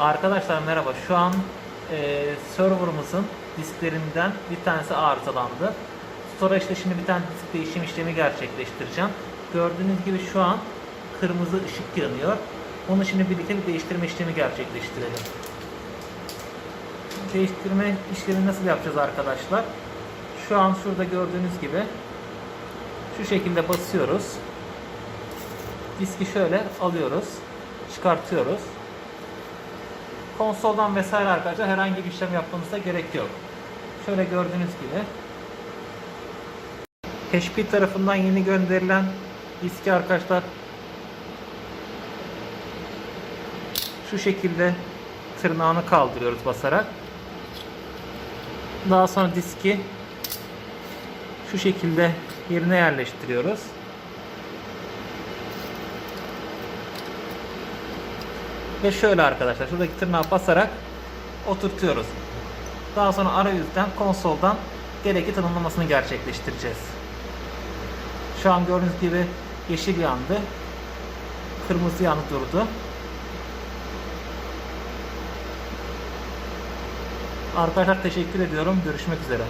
Arkadaşlar merhaba. Şu an e, serverımızın disklerinden bir tanesi arızalandı. Storage'da şimdi bir tane disk değişim işlemi gerçekleştireceğim. Gördüğünüz gibi şu an kırmızı ışık yanıyor. Onu şimdi birlikte bir değiştirme işlemi gerçekleştirelim. Değiştirme işlemi nasıl yapacağız arkadaşlar? Şu an şurada gördüğünüz gibi şu şekilde basıyoruz. Diski şöyle alıyoruz. Çıkartıyoruz. Konsoldan vesaire arkadaşlar herhangi bir işlem yapmanıza gerek yok. Şöyle gördüğünüz gibi HP tarafından yeni gönderilen diski arkadaşlar şu şekilde tırnağını kaldırıyoruz basarak. Daha sonra diski şu şekilde yerine yerleştiriyoruz. Ve şöyle arkadaşlar şuradaki tırnağa basarak oturtuyoruz. Daha sonra arayüzden konsoldan gerekli tanımlamasını gerçekleştireceğiz. Şu an gördüğünüz gibi yeşil yandı. Kırmızı yanı durdu. Arkadaşlar teşekkür ediyorum. Görüşmek üzere.